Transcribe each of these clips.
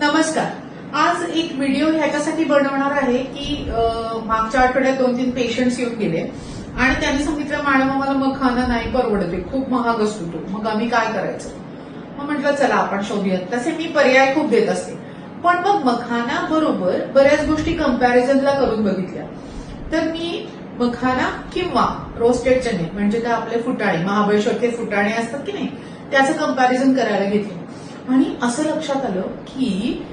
नमस्कार. आज एक व्हिडिओ ह्याच्यासाठी बनवणार आहे की मागच्या आठवड्यात दोन तीन पेशंट्स येऊन गेले आणि त्यांनी सांगितलं मॅडम आम्हाला मखाना नाही परवडते खूप महाग असतो तो. मग आम्ही काय करायचं? मग म्हटलं चला आपण शोधूयात. तसे मी पर्याय खूप देत असते. पण मग मखाना बरोबर बऱ्याच गोष्टी कम्पॅरिझनला करून बघितल्या. तर मी मखाना किंवा रोस्टेड चणे म्हणजे काय आपले फुटाणे महाबळेश्वरचे फुटाणे असतात की नाही त्याचं कंपॅरिझन करायला घेतलं. आणि असं लक्षात आलं की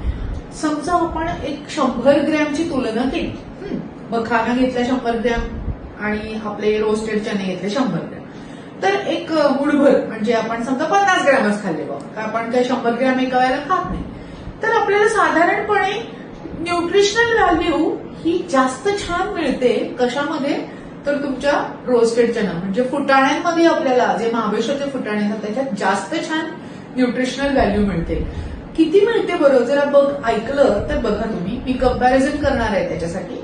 समजा आपण एक शंभर ग्रॅमची तुलना केली. बखाना मखाना घेतला शंभर ग्रॅम आणि आपले रोस्टेड चणे घेतले शंभर ग्रॅम. तर एक गुडभर म्हणजे आपण समजा पन्नास ग्रॅमच खाल्ले बघ. आपण काय शंभर ग्रॅम एका वेळेला खात नाही. तर आपल्याला साधारणपणे न्यूट्रिशनल व्हॅल्यू ही जास्त छान मिळते कशामध्ये? तर तुमच्या रोस्टेड चना म्हणजे फुटाण्यांमध्ये आपल्याला जे महाबळेश्वरचे फुटाणे असतात त्याच्यात जास्त छान न्यूट्रिशनल व्हॅल्यू मिळते. किती मिळते बरं? जरा बघ ऐकलं तर बघा तुम्ही. मी कंपॅरिझन करणार आहे त्याच्यासाठी.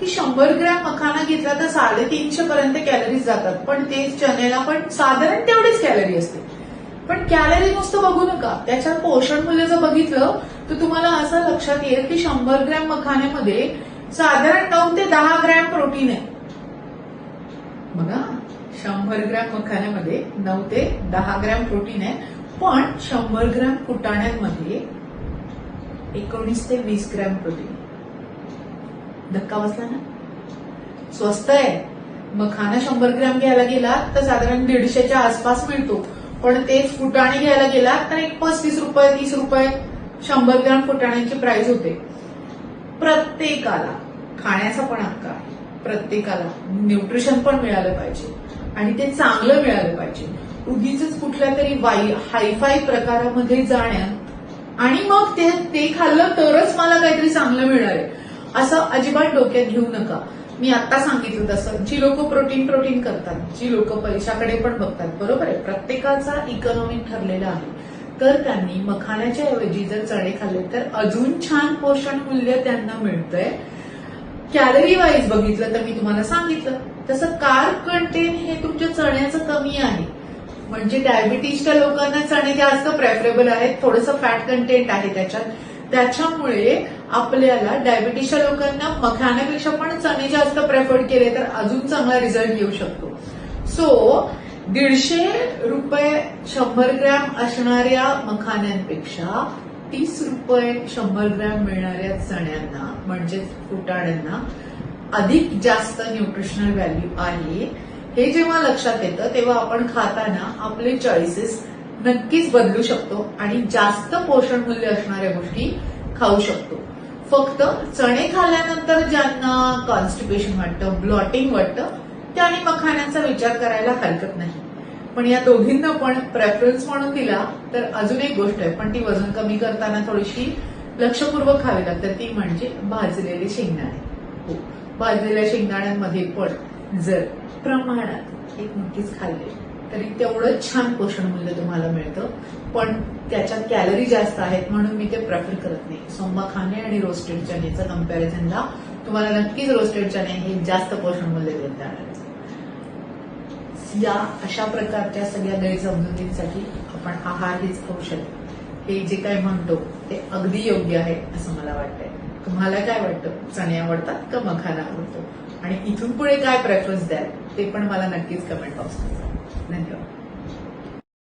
की शंभर ग्रॅम मखाना घेतला तर साडेतीनशे पर्यंत कॅलरीज जातात. पण ते चण्याला पण साधारण तेवढीच कॅलरी असते. पण कॅलरी नुसतं बघू नका. त्याच्यात पोषण मूल्य जर बघितलं तर तुम्हाला असं लक्षात येईल की शंभर ग्रॅम मखाण्यामध्ये साधारण नऊ ते दहा ग्रॅम प्रोटीन आहे. बघा. शंभर ग्रॅम मखाण्यामध्ये नऊ ते दहा ग्रॅम प्रोटीन आहे. पण शंभर ग्रॅम फुटाण्यांमध्ये एकोणीस ते वीस ग्रॅम प्रोटीन. धक्का बसला ना? स्वस्त आहे. मखाना शंभर ग्रॅम घ्यायला गेला तर साधारण दीडशेच्या आसपास मिळतो. पण तेच फुटाणे घ्यायला गेला तर एक पस्तीस रुपये तीस रुपये शंभर ग्रॅम फुटाण्याची प्राइस होते. प्रत्येकाला खाण्याचा पण हक्क आहे. प्रत्येकाला न्यूट्रिशन पण मिळालं पाहिजे. आणि ते चांगलं मिळालं पाहिजे. उगीच कुठल्या तरी वाई हायफाय प्रकारामध्ये जाण्यात. आणि मग ते ते खाल्लं तरच मला काहीतरी चांगलं मिळणार आहे असं अजिबात डोक्यात घेऊ नका. मी आता सांगितलं तसं. जी लोक प्रोटीन प्रोटीन करतात जी लोक पैशाकडे पण बघतात बरोबर आहे? प्रत्येकाचा इकॉनॉमिक ठरलेला आहे. तर त्यांनी मखाण्याच्या ऐवजी जर चणे खाल्ले तर अजून छान पोषण मूल्य त्यांना मिळतंय. कॅलरी वाईज बघितलं तर मी तुम्हाला सांगितलं तसं कार्ब कंटेन हे तुमच्या चण्याचं कमी आहे. म्हणजे डायबिटीजच्या लोकांना चणे जास्त प्रेफरेबल आहेत थोडंसं फॅट कंटेंट आहे त्याच्यात. त्याच्यामुळे आपल्याला डायबिटीजच्या लोकांना मखाण्यापेक्षा पण चणे जास्त प्रेफर्ड केले तर अजून चांगला रिझल्ट येऊ शकतो. सो दीडशे रुपये शंभर ग्रॅम असणाऱ्या मखाण्यांपेक्षा तीस रुपये शंभर ग्रॅम मिळणाऱ्या चण्यांना म्हणजेच फुटाण्यांना अधिक जास्त न्यूट्रिशनल व्हॅल्यू आहे. हे जेव्हा लक्षात येतं तेव्हा आपण खाताना आपले चॉईसेस नक्कीच बदलू शकतो आणि जास्त पोषण मूल्य असणाऱ्या गोष्टी खाऊ शकतो. फक्त चणे खाल्ल्यानंतर ज्यांना कॉन्स्टिपेशन वाटतं ब्लॉटिंग वाटतं त्यांनी मखाण्याचा विचार करायला हरकत नाही. पण या दोघींना पण प्रेफरन्स म्हणून दिला तर अजून एक गोष्ट आहे पण ती वजन कमी करताना थोडीशी लक्षपूर्वक खावी लागते ती म्हणजे भाजलेले शेंगदाणे. हो भाजलेल्या शेंगदाण्यांमध्ये पण जर प्रमाणात एक मुठीच खाल्ले तरी तेवढं छान पोषण मूल्य तुम्हाला मिळतं. पण त्याच्यात कॅलरी जास्त आहेत म्हणून मी ते प्रेफर करत नाही. सो खाणे आणि रोस्टेड चण्याचं कम्पॅरिझनला तुम्हाला नक्कीच रोस्टेड चणे हे जास्त पोषण मूल्य देत जाणार. या अशा प्रकारच्या सगळ्या गैरसमजुतींसाठी आपण आहार हेच औषध. हे जे काय म्हणतो ते अगदी योग्य आहे असं मला वाटतंय. तुम्हाला काय वाटतं? चणे आवडतात का मखाना आवडतो? आणि इथून पुढे काय प्रेफरन्स द्याल? ते पण मला नक्कीच कमेंट बॉक्समध्ये धन्यवाद.